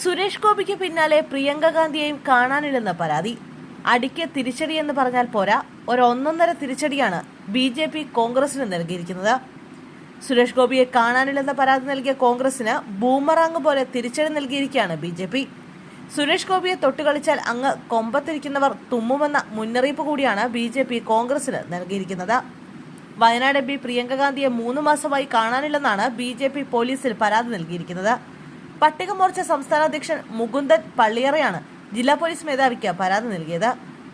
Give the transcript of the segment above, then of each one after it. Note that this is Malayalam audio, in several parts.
സുരേഷ് ഗോപിക്ക് പിന്നാലെ പ്രിയങ്ക ഗാന്ധിയെയും കാണാനില്ലെന്ന പരാതി. അടിക്ക് തിരിച്ചടി എന്ന് പറഞ്ഞാൽ പോരാ. ഒരു ഒന്നൊന്നര തിരിച്ചടിയാണ് ബി ജെ പി കോൺഗ്രസിന് നൽകിയിരിക്കുന്നത്. സുരേഷ് ഗോപിയെ കാണാനില്ലെന്ന പരാതി നൽകിയ കോൺഗ്രസിന് ബൂമറാങ് പോലെ തിരിച്ചടി നൽകിയിരിക്കുകയാണ് ബി ജെ പി. സുരേഷ് ഗോപിയെ തൊട്ടുകളിച്ചാൽ അങ്ങ് കൊമ്പത്തിരിക്കുന്നവർ തുമ്മുമെന്ന മുന്നറിയിപ്പ് കൂടിയാണ് ബി ജെ പി കോൺഗ്രസിന് നൽകിയിരിക്കുന്നത്. വയനാട് എം പി പ്രിയങ്ക ഗാന്ധിയെ മൂന്ന് മാസമായി കാണാനില്ലെന്നാണ് ബി ജെ പി പോലീസിൽ പരാതി നൽകിയിരിക്കുന്നത്. പട്ടിക മോർച്ച സംസ്ഥാന അധ്യക്ഷൻ മുകുന്ദൻ പള്ളിയറയാണ് ജില്ലാ പോലീസ് മേധാവിക്ക് പരാതി നൽകിയത്.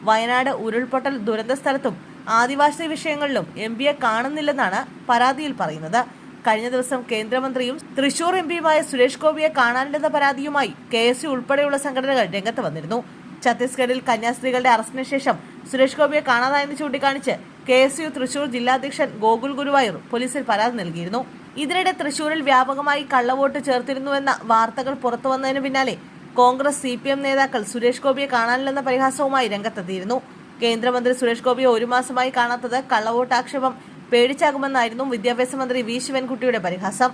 വയനാട് ഉരുൾപൊട്ടൽ ദുരന്ത സ്ഥലത്തും ആദിവാസി വിഷയങ്ങളിലും എം പിയെ കാണുന്നില്ലെന്നാണ് പരാതിയിൽ പറയുന്നത്. കഴിഞ്ഞ ദിവസം കേന്ദ്രമന്ത്രിയും തൃശൂർ എം പിയുമായ സുരേഷ് ഗോപിയെ കാണാനില്ലെന്ന പരാതിയുമായി കെ എസ് യു ഉൾപ്പെടെയുള്ള സംഘടനകൾ രംഗത്ത് വന്നിരുന്നു. ഛത്തീസ്ഗഡിൽ കന്യാസ്ത്രീകളുടെ അറസ്റ്റിന് ശേഷം സുരേഷ് ഗോപിയെ കാണാതായെന്ന് ചൂണ്ടിക്കാണിച്ച് കെ എസ് യു തൃശൂർ ജില്ലാധ്യക്ഷൻ ഗോകുൽ ഗുരുവായൂർ പോലീസിൽ പരാതി നൽകിയിരുന്നു. ഇതിനിടെ തൃശൂരിൽ വ്യാപകമായി കള്ളവോട്ട് ചേർത്തിരുന്നുവെന്ന വാർത്തകൾ പുറത്തു വന്നതിന് പിന്നാലെ കോൺഗ്രസ് സി പി എം നേതാക്കൾ സുരേഷ് ഗോപിയെ കാണാനില്ലെന്ന പരിഹാസവുമായി രംഗത്തെത്തിയിരുന്നു. കേന്ദ്രമന്ത്രി സുരേഷ് ഗോപിയെ ഒരു മാസമായി കാണാത്തത് കള്ളവോട്ട് ആക്ഷേപം പേടിച്ചാകുമെന്നായിരുന്നു വിദ്യാഭ്യാസ മന്ത്രി വി. ശിവൻകുട്ടിയുടെ പരിഹാസം.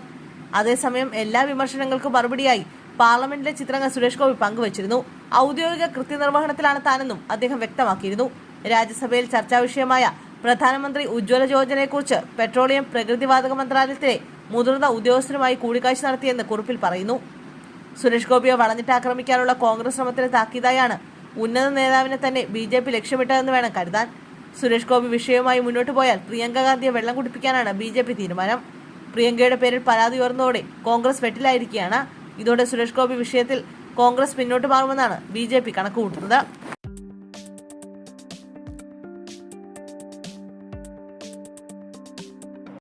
അതേസമയം എല്ലാ വിമർശനങ്ങൾക്കും മറുപടിയായി പാർലമെന്റിലെ ചിത്രങ്ങൾ സുരേഷ് ഗോപി പങ്കുവച്ചിരുന്നു. ഔദ്യോഗിക കൃത്യനിർവഹണത്തിലാണ് താനെന്നും അദ്ദേഹം വ്യക്തമാക്കിയിരുന്നു. രാജ്യസഭയിൽ ചർച്ചാ വിഷയമായ പ്രധാനമന്ത്രി ഉജ്ജ്വല യോജനയെക്കുറിച്ച് പെട്രോളിയം പ്രകൃതിവാതക മന്ത്രാലയത്തിലെ മുതിർന്ന ഉദ്യോഗസ്ഥരുമായി കൂടിക്കാഴ്ച നടത്തിയെന്ന് കുറിപ്പിൽ പറയുന്നു. സുരേഷ് ഗോപിയെ വളഞ്ഞിട്ട് ആക്രമിക്കാനുള്ള കോൺഗ്രസ് ശ്രമത്തിന് താക്കീതായാണ് ഉന്നത നേതാവിനെ തന്നെ ബി ജെ പി ലക്ഷ്യമിട്ടതെന്ന് വേണം കരുതാൻ. സുരേഷ് ഗോപി വിഷയവുമായി മുന്നോട്ട് പോയാൽ പ്രിയങ്ക ഗാന്ധിയെ വെള്ളം കുടിപ്പിക്കാനാണ് ബി ജെ പി തീരുമാനം. പ്രിയങ്കയുടെ പേരിൽ പരാതി ഉയർന്നതോടെ കോൺഗ്രസ് വെട്ടിലായിരിക്കുകയാണ് ഇതോടെ സുരേഷ് ഗോപി വിഷയത്തിൽ കോൺഗ്രസ് പിന്നോട്ട് മാറുമെന്നാണ് ബി ജെ പി കണക്കുകൂട്ടുന്നത്.